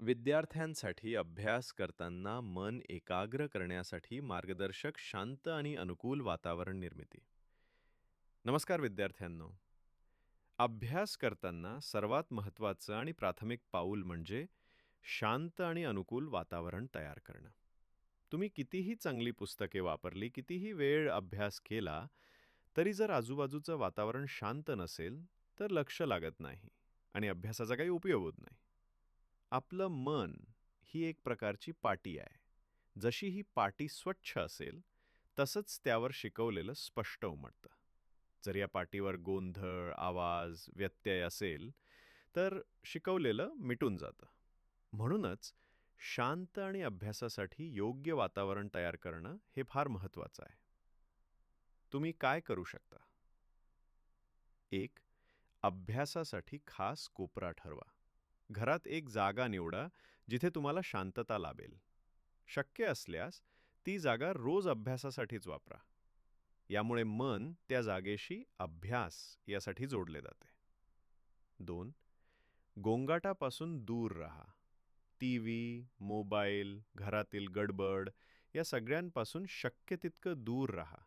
विद्यार्थ्यांसाठी अभ्यास करताना मन एकाग्र करण्यासाठी मार्गदर्शक शांत आणि अनुकूल वातावरण निर्मिती. नमस्कार विद्यार्थ्यांनो. अभ्यास करताना सर्वात महत्त्वाचं आणि प्राथमिक पाऊल म्हणजे शांत आणि अनुकूल वातावरण तयार करणं. तुम्ही कितीही चांगली पुस्तके वापरली कितीही वेळ अभ्यास केला तरी जर आजूबाजूचं वातावरण शांत नसेल तर लक्ष लागत नाही आणि अभ्यासाचा काही उपयोग होत नाही. आपलं मन ही एक प्रकारची पाटी आहे. जशी ही पाटी स्वच्छ असेल तसंच त्यावर शिकवलेलं स्पष्ट उमटतं. जर या पाटीवर गोंधळ आवाज व्यत्यय असेल तर शिकवलेलं मिटून जातं. म्हणूनच शांत आणि अभ्यासासाठी योग्य वातावरण तयार करणं हे फार महत्त्वाचं आहे. तुम्ही काय करू शकता? एक अभ्यासासाठी खास कोपरा ठरवा. घरात एक जागा निवडा जिथे तुम्हाला शांतता लाभेल. शक्य असल्यास ती जागा रोज अभ्यासासाठीच वापरा. यामुळे मन त्या जागेशी अभ्यास यासाठी जोडले जाते. दोन गोंगाटापासून दूर राहा. टी व्ही मोबाईल घरातील गडबड या सगळ्यांपासून शक्य तितकं दूर राहा.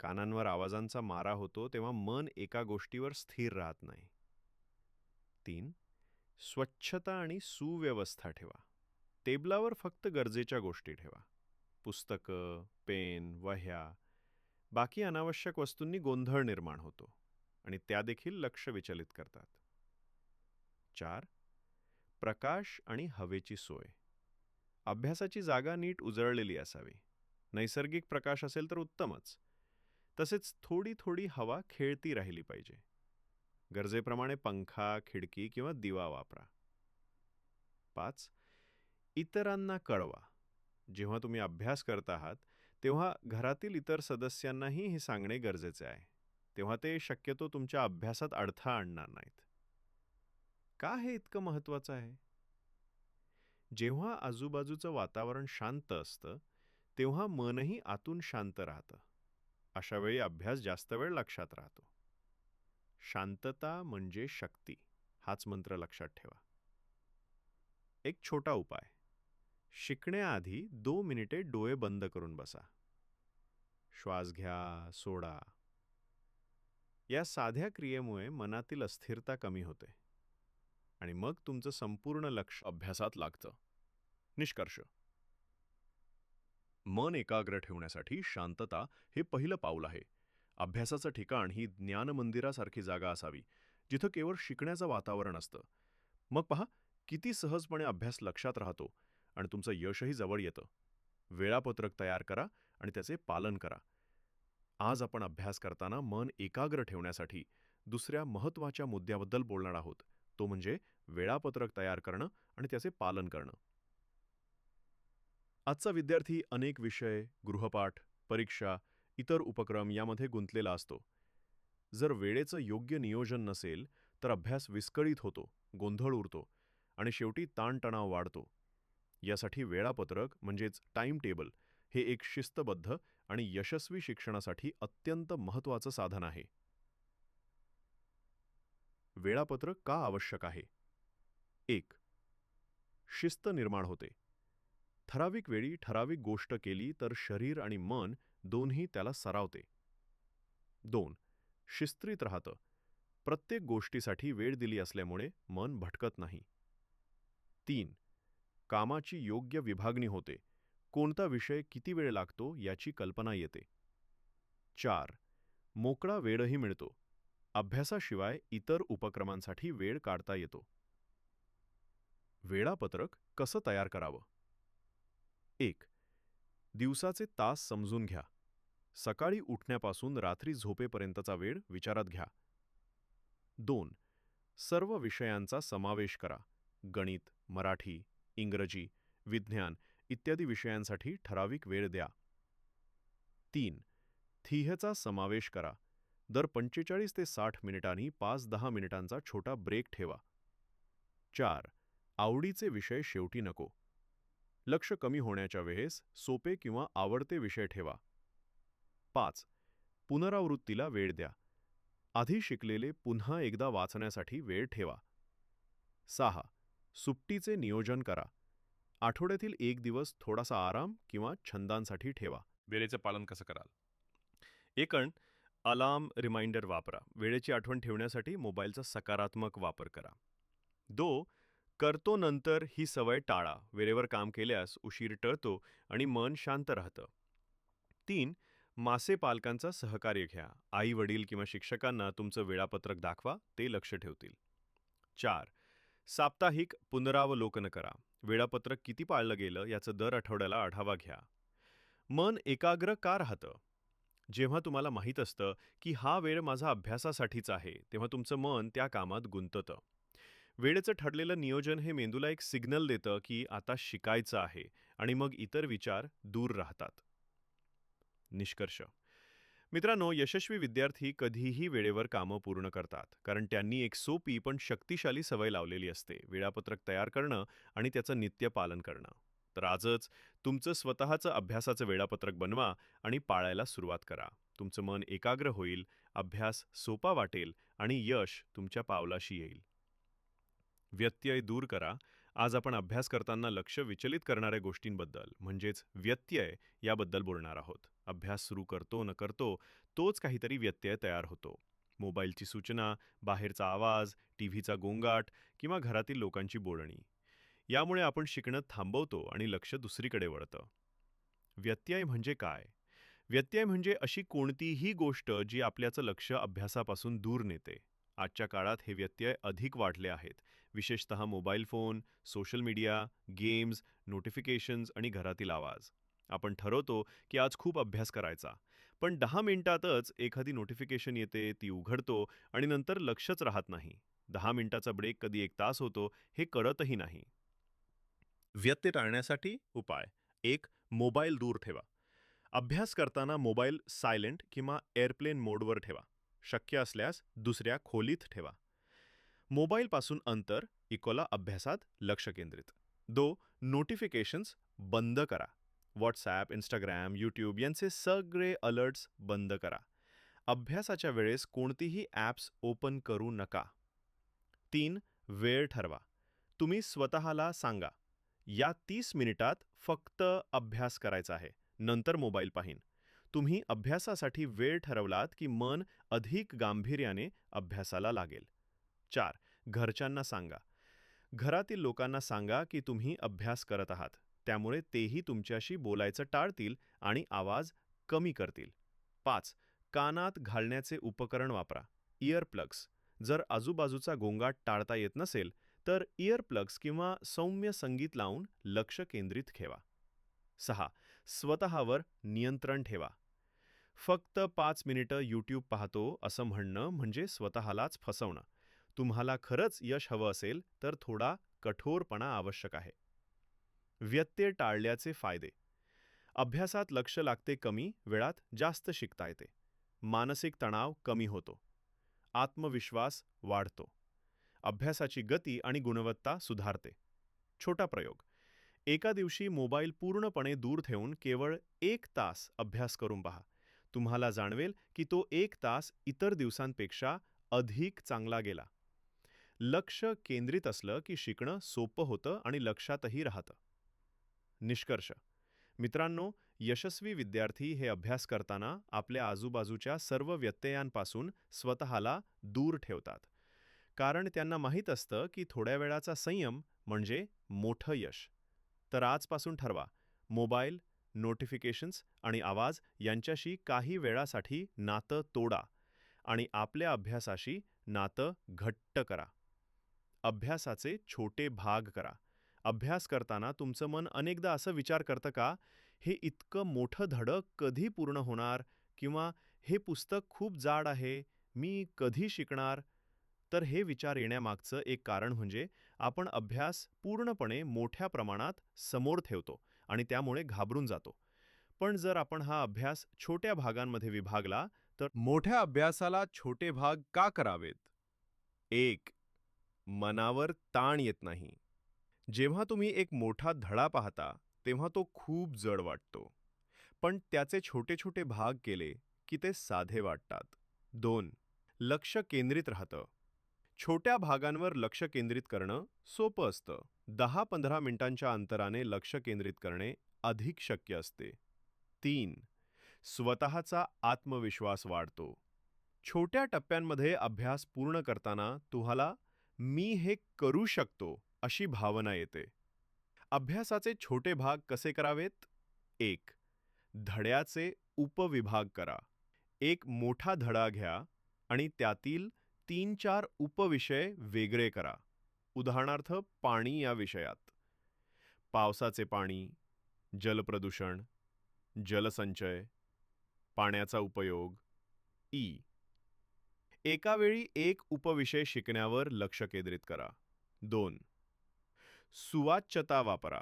कानांवर आवाजांचा मारा होतो तेव्हा मन एका गोष्टीवर स्थिर राहत नाही. तीन स्वच्छता आणि सुव्यवस्था ठेवा. टेबलावर फक्त गरजेच्या गोष्टी ठेवा. पुस्तकं पेन वह्या बाकी अनावश्यक वस्तूंनी गोंधळ निर्माण होतो आणि त्या देखील लक्ष विचलित करतात. चार प्रकाश आणि हवेची सोय. अभ्यासाची जागा नीट उजळलेली असावी. नैसर्गिक प्रकाश असेल तर उत्तमच. तसेच थोडी थोडी हवा खेळती राहिली पाहिजे. गरजेप्रमाणे पंखा खिडकी किंवा दिवा वापरा. पाच इतरांना कळवा. जेव्हा तुम्ही अभ्यास करत आहात तेव्हा घरातील इतर सदस्यांनाही हे सांगणे गरजेचे आहे. तेव्हा ते शक्यतो तुमच्या अभ्यासात अडथळा आणणार नाहीत. का हे इतकं महत्त्वाचं आहे? जेव्हा आजूबाजूचं वातावरण शांत असतं तेव्हा मनही आतून शांत राहतं. अशावेळी अभ्यास जास्त वेळ लक्षात राहतो. शांतता म्हणजे शक्ती हाच मंत्र लक्षात ठेवा. एक छोटा उपाय शिकण्याआधी दो मिनिटे डोळे बंद करून बसा. श्वास घ्या सोडा. या साध्या क्रियेमुळे मनातील अस्थिरता कमी होते आणि मग तुमचं संपूर्ण लक्ष अभ्यासात लागतं. निष्कर्ष. मन एकाग्र ठेवण्यासाठी शांतता हे पहिलं पाऊल आहे. अभ्यासाचं ठिकाण ही ज्ञानमंदिरासारखी जागा असावी जिथं केवळ शिकण्याचं वातावरण असतं. मग पहा किती सहजपणे अभ्यास लक्षात राहतो आणि तुमचं यशही जवळ येतं. वेळापत्रक तयार करा आणि त्याचे पालन करा. आज आपण अभ्यास करताना मन एकाग्र ठेवण्यासाठी दुसऱ्या महत्त्वाच्या मुद्द्याबद्दल बोलणार आहोत. तो म्हणजे वेळापत्रक तयार करणं आणि त्याचे पालन करणं. आजचा विद्यार्थी अनेक विषय गृहपाठ परीक्षा इतर उपक्रम यामध्ये गुंतलेला असतो. जर वेळेचं योग्य नियोजन नसेल तर अभ्यास विस्कळीत होतो गोंधळ उरतो आणि शेवटी ताणतणाव वाढतो. यासाठी वेळापत्रक म्हणजेच टाइम टेबल हे एक शिस्तबद्ध आणि यशस्वी शिक्षणासाठी अत्यंत महत्त्वाचं साधन आहे. वेळापत्रक का आवश्यक आहे? एक शिस्त निर्माण होते. ठराविक वेळी ठराविक गोष्ट केली तर शरीर आणि मन दोन्ही त्याला सरावते. दोन. शिस्त्रीत राहतं. प्रत्येक गोष्टीसाठी वेळ दिली असल्यामुळे मन भटकत नाही. तीन. कामाची योग्य विभागणी होते. कोणता विषय किती वेळ लागतो याची कल्पना येते. चार. मोकळा वेळही मिळतो. अभ्यासाशिवाय इतर उपक्रमांसाठी वेळ काढता येतो. वेळापत्रक कसं तयार करावं? एक. दिवसाचे तास समजून घ्या. सकाळी उठण्यापासून रात्री झोपेपर्यंतचा वेळ विचारात घ्या. दोन. सर्व विषयांचा समावेश करा. गणित मराठी इंग्रजी विज्ञान इत्यादी विषयांसाठी ठराविक वेळ द्या. तीन. थिहचा समावेश करा. दर पंचेचाळीस ते साठ मिनिटांनी पाच दहा मिनिटांचा छोटा ब्रेक ठेवा. चार. आवडीचे विषय शेवटी नको. लक्ष कमी होण्याच्या वेळेस सोपे किंवा आवडते विषय ठेवा. पाच. पुनरावृत्तीला वेळ द्या. आधी शिकलेले पुन्हा एकदा वाचण्यासाठी वेळ ठेवा. सहा. सुट्टीचे नियोजन करा. आठवड्यातील एक दिवस थोडासा आराम किंवा छंदांसाठी ठेवा. वेळेचं पालन कसं कराल? एकण अलार्म रिमाइंडर वापरा. वेळेची आठवण ठेवण्यासाठी मोबाईलचा सकारात्मक वापर करा. दो करतो नंतर ही सवय टाळा. वेळेवर काम केल्यास उशीर टळतो आणि मन शांत राहतं. तीन मासे पालकांचा सहकार्य घ्या. आई वडील किंवा शिक्षकांना तुमचं वेळापत्रक दाखवा ते लक्ष ठेवतील. चार साप्ताहिक पुनरावलोकन करा. वेळापत्रक किती पाळलं गेलं याचं दर आठवड्याला आढावा घ्या. मन एकाग्र का राहतं? जेव्हा तुम्हाला माहीत असतं की हा वेळ माझा अभ्यासासाठीच आहे तेव्हा तुमचं मन त्या कामात गुंततं. वेळेचं ठरलेलं नियोजन हे मेंदूला एक सिग्नल देतं की आता शिकायचं आहे आणि मग इतर विचार दूर राहतात. निष्कर्ष. मित्रांनो यशस्वी विद्यार्थी कधीही वेळेवर कामं पूर्ण करतात कारण त्यांनी एक सोपी पण शक्तिशाली सवय लावलेली असते वेळापत्रक तयार करणं आणि त्याचं नित्य पालन करणं. तर आजच तुमचं स्वतःचं अभ्यासाचं वेळापत्रक बनवा आणि पाळायला सुरुवात करा. तुमचं मन एकाग्र होईल अभ्यास सोपा वाटेल आणि यश तुमच्या पावलाशी येईल. व्यत्यय दूर करा. आज आपण अभ्यास करताना लक्ष विचलित करणाऱ्या गोष्टींबद्दल म्हणजेच व्यत्यय याबद्दल बोलणार आहोत. अभ्यास सुरू करतो न करतो तोच काहीतरी व्यत्यय तयार होतो. मोबाईलची सूचना बाहेरचा आवाज टीव्हीचा गोंगाट किंवा घरातील लोकांची बोलणी. यामुळे आपण शिकणं थांबवतो आणि लक्ष दुसरीकडे वळतं. व्यत्यय म्हणजे काय? व्यत्यय म्हणजे अशी कोणतीही गोष्ट जी आपल्याचं लक्ष अभ्यासापासून दूर नेते. आजच्या काळात हे व्यत्यय अधिक वाढले आहेत. विशेषत mobile phone social media games notifications आणि घरातील आवाज. आपण ठरवतो की आज खूप अभ्यास करायचा. पण दहा मिनिटातच एखादी नोटिफिकेशन येते ती उघडतो आणि नंतर लक्षच राहत नाही. दहा मिनिटाचा ब्रेक कधी एक तास होतो हे कळतही नाही. व्यत्यय टाळण्यासाठी उपाय. एक मोबाईल दूर ठेवा. अभ्यास करताना मोबाईल सायलेंट किंवा एअरप्लेन मोडवर ठेवा. शक्य असल्यास दुसऱ्या खोलीत ठेवा. मोबाईलपासून अंतर इकोला अभ्यासात लक्ष केंद्रित. दो नोटिफिकेशन्स बंद करा. व्हॉट्सॲप इंस्टाग्रॅम यूट्यूब यांचे सगळे अलर्ट्स बंद करा. अभ्यासाच्या वेळेस कोणतीही ॲप्स ओपन करू नका. तीन वेळ ठरवा. तुम्ही स्वतःला सांगा या तीस मिनिटात फक्त अभ्यास करायचा आहे नंतर मोबाईल पाहीन. तुम्ही अभ्यासासाठी वेळ ठरवलात की मन अधिक गांभीर्याने अभ्यासाला लागेल. चार. घरच्यांना सांगा. घरातील लोकांना सांगा की तुम्ही अभ्यास करत आहात. त्यामुळे तेही तुमच्याशी बोलायचं टाळतील आणि आवाज कमी करतील. पाच. कानात घालण्याचे उपकरण वापरा. इयरप्लग्स. जर आजूबाजूचा गोंगाट टाळता येत नसेल तर इयरप्लग्स किंवा सौम्य संगीत लावून लक्ष केंद्रित ठेवा. सहा. स्वतःवर नियंत्रण ठेवा. फक्त पाच मिनिटं यूट्यूब पाहतो असं म्हणणं म्हणजे स्वतःलाच फसवणं. तुम्हाला खरंच यश हवं असेल तर थोडा कठोरपणा आवश्यक आहे. व्यत्यय टाळल्याचे फायदे. अभ्यासात लक्ष लागते कमी वेळात जास्त शिकता येते. मानसिक तणाव कमी होतो. आत्मविश्वास वाढतो. अभ्यासाची गती आणि गुणवत्ता सुधारते. छोटा प्रयोग. एका दिवशी मोबाईल पूर्णपणे दूर ठेवून केवळ एक तास अभ्यास करून पहा. तुम्हाला जाणवेल की तो एक तास इतर दिवसांपेक्षा अधिक चांगला गेला. लक्ष केंद्रित असलं की शिकणं सोपं होतं आणि लक्षातही राहतं. निष्कर्ष. मित्रांनो यशस्वी विद्यार्थी हे अभ्यास करताना आपल्या आजूबाजूच्या सर्व व्यत्ययांपासून स्वतःला दूर ठेवतात. कारण त्यांना माहीत असतं की थोड्या वेळाचा संयम म्हणजे मोठं यश. तर आजपासून ठरवा मोबाईल नोटिफिकेशन्स आणि आवाज यांच्याशी काही वेळासाठी नातं तोडा आणि आपल्या अभ्यासाशी नातं घट्ट करा. अभ्यासाचे छोटे भाग करा. अभ्यास करताना तुमचं मन अनेकदा असं विचार करतं का हे इतकं मोठं धडक कधी पूर्ण होणार? किंवा हे पुस्तक खूप जाड आहे मी कधी शिकणार? तर हे विचार येण्यामागचं एक कारण म्हणजे आपण अभ्यास पूर्णपणे मोठ्या प्रमाणात समोर ठेवतो आणि त्यामुळे घाबरून जातो. पण जर आपण हा अभ्यास छोट्या भागांमध्ये विभागला तर मोठ्या अभ्यासाला छोटे भाग का करावेत? एक मनावर ताण येत नाही. जेव्हा तुम्ही एक मोठा धडा पाहता तेव्हा तो खूप जड वाटतो. पण त्याचे छोटे छोटे भाग केले की ते साधे वाटतात. दोन लक्ष केंद्रित राहतं. छोट्या भागांवर लक्ष केंद्रित करणं सोपं असतं. दहा पंधरा मिनिटांच्या अंतराने लक्ष केंद्रित करणे अधिक शक्य असते. तीन स्वतःचा आत्मविश्वास वाढतो. छोट्या टप्प्यांमध्ये अभ्यास पूर्ण करताना तुम्हाला मी हे करू शकतो अशी भावना येते. अभ्यासाचे छोटे भाग कसे करावेत? एक धड्याचे उपविभाग करा. एक मोठा धडा घ्या आणि त्यातील तीन चार उपविषय वेगळे करा. उदाहरणार्थ पाणी या विषयात. पावसाचे पाणी जलप्रदूषण जलसंचय पाण्याचा उपयोग ई. एका वेळी एक उपविषय शिकण्यावर लक्ष केंद्रित करा. दोन. सुवाच्यता वापरा.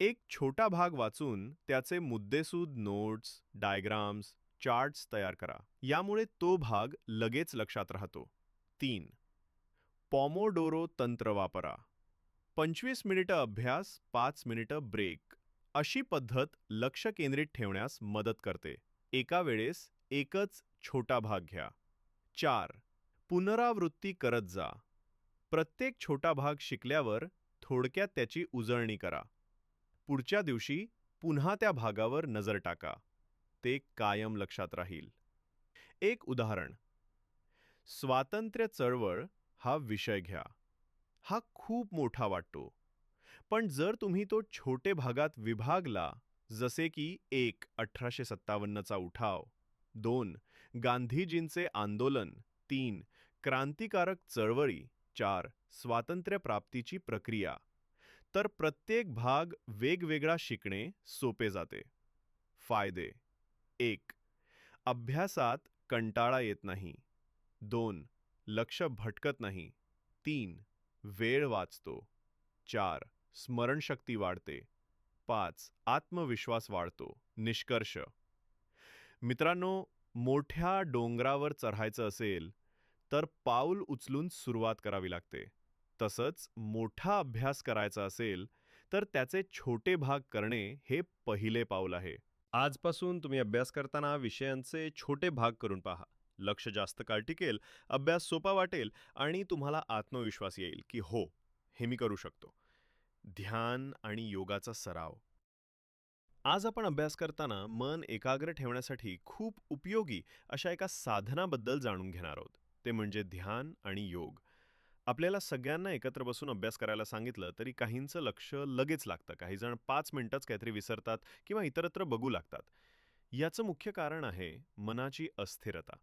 एक छोटा भाग वाचून त्याचे मुद्देसूद नोट्स डायग्राम्स चार्ट्स तयार करा. यामुळे तो भाग लगेच लक्षात राहतो. तीन. पॉमोडोरो तंत्र वापरा. पंचवीस मिनिटं अभ्यास पाच मिनिटं ब्रेक. अशी पद्धत लक्ष केंद्रित ठेवण्यास मदत करते. एका वेळेस एकच छोटा भाग घ्या. चार. पुनरावृत्ती करत जा. प्रत्येक छोटा भाग शिकल्यावर थोडक्यात त्याची उजळणी करा. पुढच्या दिवशी पुन्हा त्या भागावर नजर टाका. ते कायम लक्षात राहील. एक उदाहरण. स्वातंत्र्य चळवळ हा विषय घ्या. हा खूप मोठा वाटतो. पण जर तुम्ही तो छोटे भागात विभागला जसे की एक अठराशे सत्तावन्नचा उठाव दोन गांधीजींचे आंदोलन तीन क्रांतिकारक चळवळी चार स्वातंत्र्यप्राप्तीची प्रक्रिया. तर प्रत्येक भाग वेगवेगळा शिकणे सोपे जाते. फायदे. एक अभ्यासात कंटाळा येत नाही. दोन लक्ष भटकत नाही. तीन वेळ वाचतो. चार स्मरणशक्ती वाढते. पाच आत्मविश्वास वाढतो. निष्कर्ष. मित्रांनो मोठ्या डोंगरावर चढायचं असेल तर पाऊल उचलून सुरुवात करावी लागते. तसंच मोठा अभ्यास करायचा असेल तर त्याचे छोटे भाग करणे हे पहिले पाऊल आहे. आजपासून तुम्ही अभ्यास करताना विषयांचे छोटे भाग करून पहा. लक्ष जास्त काळ टिकेल अभ्यास सोपा वाटेल आणि तुम्हाला आत्मविश्वास येईल की हो हे मी करू शकतो. ध्यान आणि योगाचा सराव. आज आपण अभ्यास करताना मन एकाग्र ठेवण्यासाठी खूप उपयोगी अशा एका साधनाबद्दल जाणून घेणार आहोत. ते म्हणजे ध्यान आणि योग. आपल्याला सगळ्यांना एकत्र बसून अभ्यास करायला सांगितलं तरी काहींचं लक्ष लगेच लागतं. काही जण पाच मिनटंच काहीतरी विसरतात किंवा इतरत्र बघू लागतात. याचं मुख्य कारण आहे मनाची अस्थिरता.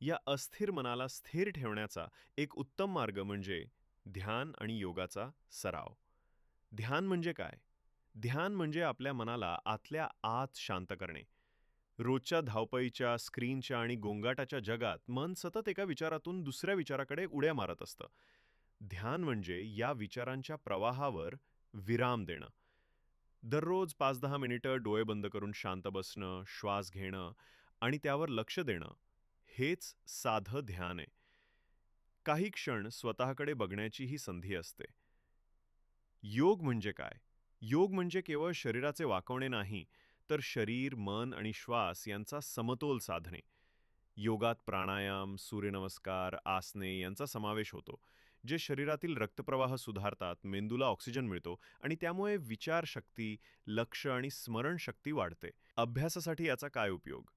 या अस्थिर मनाला स्थिर ठेवण्याचा एक उत्तम मार्ग म्हणजे ध्यान आणि योगाचा सराव. ध्यान म्हणजे काय? ध्यान म्हणजे आपल्या मनाला आतल्या आत शांत करणे. रोजच्या धावपळीच्या स्क्रीनच्या आणि गोंगाटाच्या जगात मन सतत एका विचारातून दुसऱ्या विचाराकडे उड्या मारत असतं. ध्यान म्हणजे या विचारांच्या प्रवाहावर विराम देणं. दररोज पाच दहा मिनिटं डोळे बंद करून शांत बसणं श्वास घेणं आणि त्यावर लक्ष देणं हेच साधं ध्यान आहे. काही क्षण स्वतःकडे बघण्याची ही संधी असते. योग म्हणजे काय? योग म्हणजे केवळ शरीराचे वाकवणे नाही तर शरीर मन आणि श्वास यांचा समतोल साधणे. योगात प्राणायाम सूर्यनमस्कार आसने यांचा समावेश होतो जे शरीरातील रक्तप्रवाह सुधारतात मेंदूला ऑक्सिजन मिळतो आणि त्यामुळे विचारशक्ती लक्ष आणि स्मरणशक्ती वाढते. अभ्यासासाठी याचा काय उपयोग?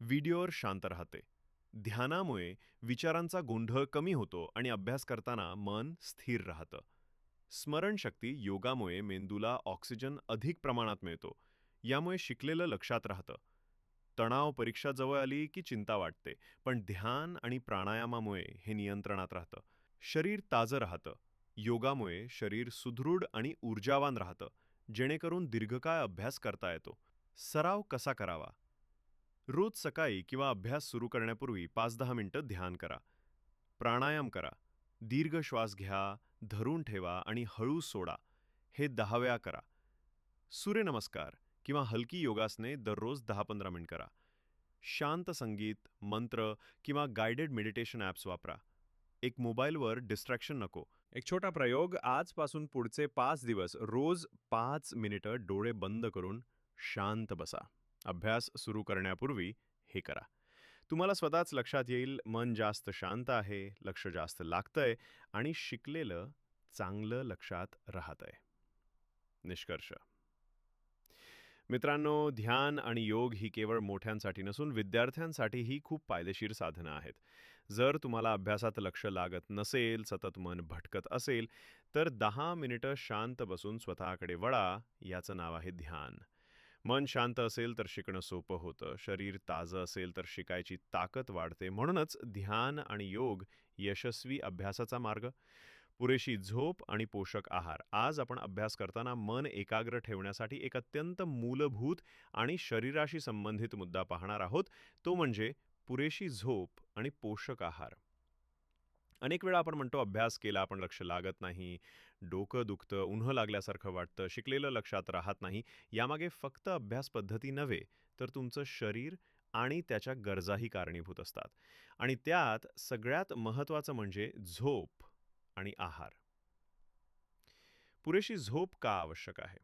व्हिडिओवर शांत राहते. ध्यानामुळे विचारांचा गोंधळ कमी होतो आणि अभ्यास करताना मन स्थिर राहतं. स्मरणशक्ती योगामुळे मेंदूला ऑक्सिजन अधिक प्रमाणात मिळतो यामुळे शिकलेलं लक्षात राहतं. तणाव परीक्षा जवळ आली की चिंता वाटते पण ध्यान आणि प्राणायामामुळे हे नियंत्रणात राहतं. शरीर ताजं राहतं. योगामुळे शरीर सुदृढ आणि ऊर्जावान राहतं जेणेकरून दीर्घकाळ अभ्यास करता येतो. सराव कसा करावा? रोज सकाळी किंवा अभ्यास सुरू करण्यापूर्वी पाच दहा मिनिटं ध्यान करा. प्राणायाम करा. दीर्घ श्वास घ्या धरून ठेवा आणि हळू सोडा. हे दहाव्या करा. सूर्यनमस्कार किंवा हलकी योगासने दररोज दहा पंधरा मिनिट करा. शांत संगीत मंत्र किंवा गायडेड मेडिटेशन ॲप्स वापरा. एक मोबाईलवर डिस्ट्रॅक्शन नको. एक छोटा प्रयोग आजपासून पुढचे पाच दिवस रोज पाच मिनिटं डोळे बंद करून शांत बसा. अभ्यास सुरू करण्यापूर्वी हे करा. तुम्हाला स्वतःच लक्षात येईल मन जास्त शांत आहे लक्ष जास्त लागतंय आणि शिकलेलं चांगलं लक्षात राहतंय. निष्कर्ष. मित्रांनो ध्यान आणि योग ही केवळ मोठ्यांसाठी नसून विद्यार्थ्यांसाठीही खूप फायदेशीर साधनं आहेत. जर तुम्हाला अभ्यासात लक्ष लागत नसेल सतत मन भटकत असेल तर दहा मिनिटं शांत बसून स्वतःकडे वळा याचं नाव आहे ध्यान. मन शांत असेल तर शिकणं सोपं होतं. शरीर ताजं असेल तर शिकायची ताकद वाढते. म्हणूनच ध्यान आणि योग यशस्वी अभ्यासाचा मार्ग. पुरेशी झोप आणि पोषक आहार. आज आपण अभ्यास करताना मन एकाग्र ठेवण्यासाठी एक अत्यंत मूलभूत आणि शरीराशी संबंधित मुद्दा पाहणार आहोत. तो म्हणजे पुरेशी झोप आणि पोषक आहार. अनेक वेळा आपण म्हणतो अभ्यास केला आपण लक्ष लागत नाही. डोकं दुखतं उन्हं लागल्यासारखं वाटतं शिकलेलं लक्षात राहत नाही यामागे फक्त अभ्यास पद्धती नव्हे तर तुमचं शरीर आणि त्याच्या गरजाही कारणीभूत असतात. आणि त्यात सगळ्यात महत्त्वाचं म्हणजे झोप आणि आहार. पुरेशी झोप का आवश्यक आहे?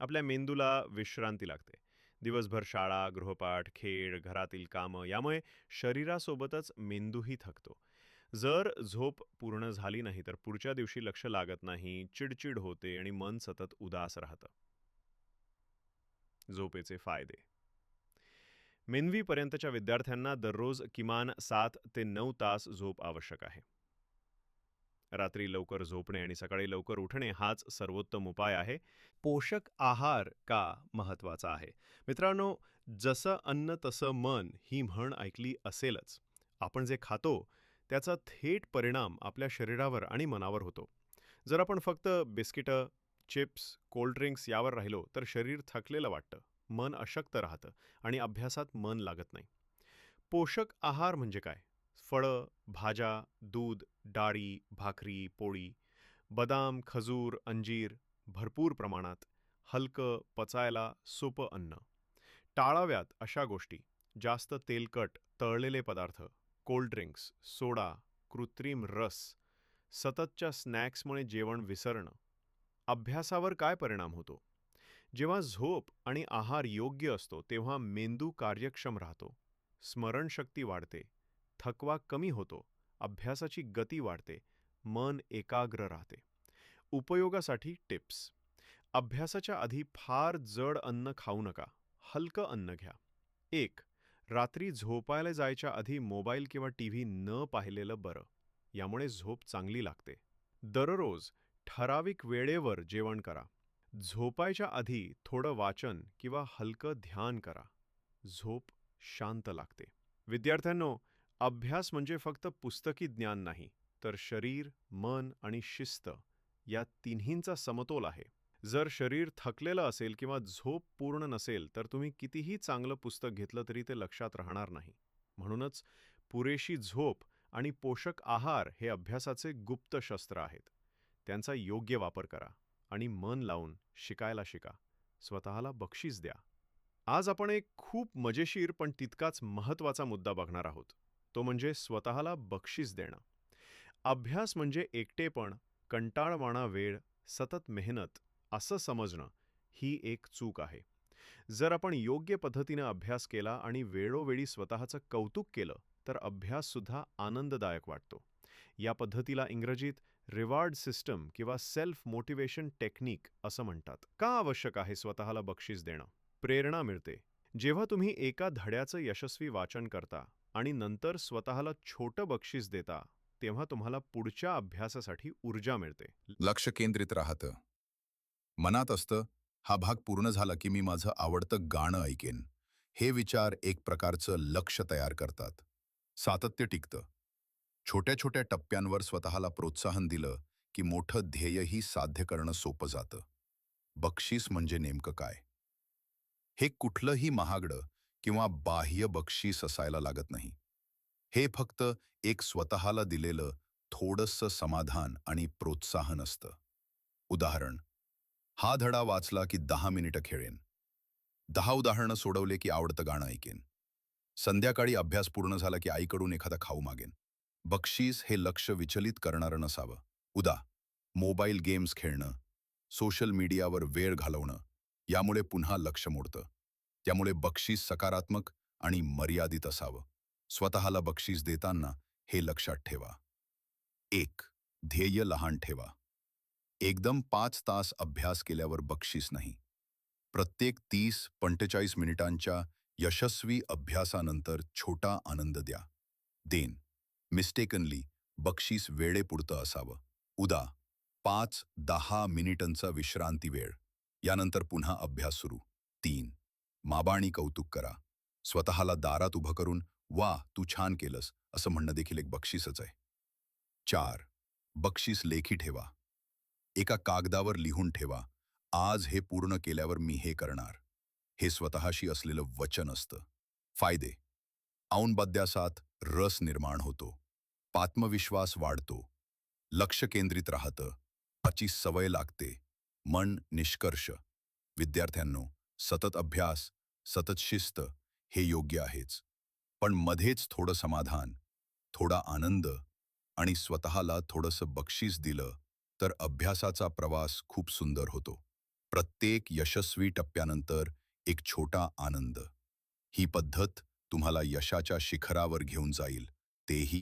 आपल्या मेंदूला विश्रांती लागते. दिवसभर शाळा गृहपाठ खेळ घरातील कामं यामुळे शरीरासोबतच मेंदूही थकतो. जर झोप पूर्ण झाली नाही तर पुढच्या दिवशी लक्ष लागत नाही चिडचिड होते आणि मन सतत उदास राहतं. झोपेचे फायदे. मेनवीपर्यंतच्या विद्यार्थ्यांना दररोज किमान सात ते नऊ तास झोप आवश्यक आहे. रात्री लवकर झोपणे आणि सकाळी लवकर उठणे हाच सर्वोत्तम उपाय आहे. पोषक आहार का महत्त्वाचा आहे? मित्रांनो जसं अन्न तसं मन ही म्हण ऐकली असेलच. आपण जे खातो त्याचा थेट परिणाम आपल्या शरीरावर आणि मनावर होतो. जर आपण फक्त बिस्किटं चिप्स कोल्ड्रिंक्स यावर राहिलो तर शरीर थकलेलं वाटतं. मन अशक्त राहतं आणि अभ्यासात मन लागत नाही. पोषक आहार म्हणजे काय? फळं भाज्या दूध डाळी भाकरी पोळी बदाम खजूर अंजीर भरपूर प्रमाणात हलकं पचायला सोपं अन्न. टाळाव्यात अशा गोष्टी. जास्त तेलकट तळलेले पदार्थ. कोल्ड ड्रिंक्स सोडा कृत्रिम रस सततच्या स्नॅक्समुळे जेवण विसरणं अभ्यासावर काय परिणाम होतो? जेव्हा झोप आणि आहार योग्य असतो तेव्हा मेंदू कार्यक्षम राहतो स्मरणशक्ती वाढते थकवा कमी होतो अभ्यासाची गती वाढते मन एकाग्र राहते. उपयोगासाठी टिप्स. अभ्यासाच्या आधी फार जड अन्न खाऊ नका हलकं अन्न घ्या. एक रात्री झोपायला जायच्या आधी मोबाईल किंवा टी व्ही न पाहिलेलं बरं. यामुळे झोप चांगली लागते. दररोज ठराविक वेळेवर जेवण करा. झोपायच्या आधी थोडं वाचन किंवा हलकं ध्यान करा. झोप शांत लागते. विद्यार्थ्यांनो अभ्यास म्हणजे फक्त पुस्तकी ज्ञान नाही तर शरीर मन आणि शिस्त या तिन्हींचा समतोल आहे. जर शरीर थकलेलं असेल किंवा झोप पूर्ण नसेल तर तुम्ही कितीही चांगलं पुस्तक घेतलं तरी ते लक्षात राहणार नाही. म्हणूनच पुरेशी झोप आणि पोषक आहार हे अभ्यासाचे गुप्त शस्त्र आहेत. त्यांचा योग्य वापर करा आणि मन लावून शिकायला शिका. स्वतःला बक्षीस द्या. आज आपण एक खूप मजेशीर पण तितकाच महत्त्वाचा मुद्दा बघणार आहोत. तो म्हणजे स्वतःला बक्षीस देणं. अभ्यास म्हणजे एकटेपण कंटाळवाणा वेळ सतत मेहनत असं समजणं ही एक चूक आहे. जर आपण योग्य पद्धतीनं अभ्यास केला आणि वेळोवेळी स्वतःचं कौतुक केलं तर अभ्याससुद्धा आनंददायक वाटतो. या पद्धतीला इंग्रजीत रिवॉर्ड सिस्टम किंवा सेल्फ मोटिवेशन टेक्निक असं म्हणतात. का आवश्यक आहे स्वतःला बक्षीस देणं? प्रेरणा मिळते. जेव्हा तुम्ही एका धड्याचं यशस्वी वाचन करता आणि नंतर स्वतःला छोटं बक्षीस देता तेव्हा तुम्हाला पुढच्या अभ्यासासाठी ऊर्जा मिळते. लक्ष केंद्रित राहतं. मनात असतं हा भाग पूर्ण झाला की मी माझं आवडतं गाणं ऐकेन. हे विचार एक प्रकारचं लक्ष तयार करतात. सातत्य टिकतं. छोट्या छोट्या टप्प्यांवर स्वतःला प्रोत्साहन दिलं की मोठं ध्येयही साध्य करणं सोपं जातं. बक्षीस म्हणजे नेमकं काय? हे कुठलंही महागडं किंवा बाह्य बक्षीस असायला लागत नाही. हे फक्त एक स्वतःला दिलेलं थोडंसं समाधान आणि प्रोत्साहन असतं. उदाहरण हा धडा वाचला की दहा मिनिटं खेळेन. दहा उदाहरणं सोडवले की आवडतं गाणं ऐकेन. संध्याकाळी अभ्यास पूर्ण झाला की आईकडून एखादा खाऊ मागेन. बक्षीस हे लक्ष विचलित करणारं नसावं. उदा मोबाईल गेम्स खेळणं सोशल मीडियावर वेळ घालवणं यामुळे पुन्हा लक्ष मोडतं. त्यामुळे बक्षीस सकारात्मक आणि मर्यादित असावं. स्वतःला बक्षीस देताना हे लक्षात ठेवा. एक ध्येय लहान ठेवा. एकदम पाच तास अभ्यास केल्यावर बक्षीस नाही. प्रत्येक तीस पंचेचाळीस मिनिटांच्या यशस्वी अभ्यासानंतर छोटा आनंद द्या. देन मिस्टेकनली बक्षीस वेळेपुरतं असावं. उदा पाच दहा मिनिटांचा विश्रांती वेळ. यानंतर पुन्हा अभ्यास सुरू. तीन माबाणी कौतुक करा. स्वतःला दारात उभं करून वा तू छान केलंस असं म्हणणं देखील एक बक्षीसच आहे. चार बक्षीस लेखी ठेवा. एका कागदावर लिहून ठेवा. आज हे पूर्ण केल्यावर मी हे करणार. हे स्वतःशी असलेलं वचन असतं. फायदे. औनबद्यासात रस निर्माण होतो. आत्मविश्वास वाढतो. लक्ष केंद्रित राहतं. त्याची सवय लागते. मन निष्कर्ष. विद्यार्थ्यांनो सतत अभ्यास सतत शिस्त हे योग्य आहेच. पण मध्येच थोडं समाधान थोडा आनंद आणि स्वतःला थोडंसं बक्षीस दिलं तर अभ्यासाचा प्रवास खूप सुंदर होतो. प्रत्येक यशस्वी टप्प्यानंतर एक छोटा आनंद. ही पद्धत तुम्हाला यशाच्या शिखरावर घेऊन जाईल. तेही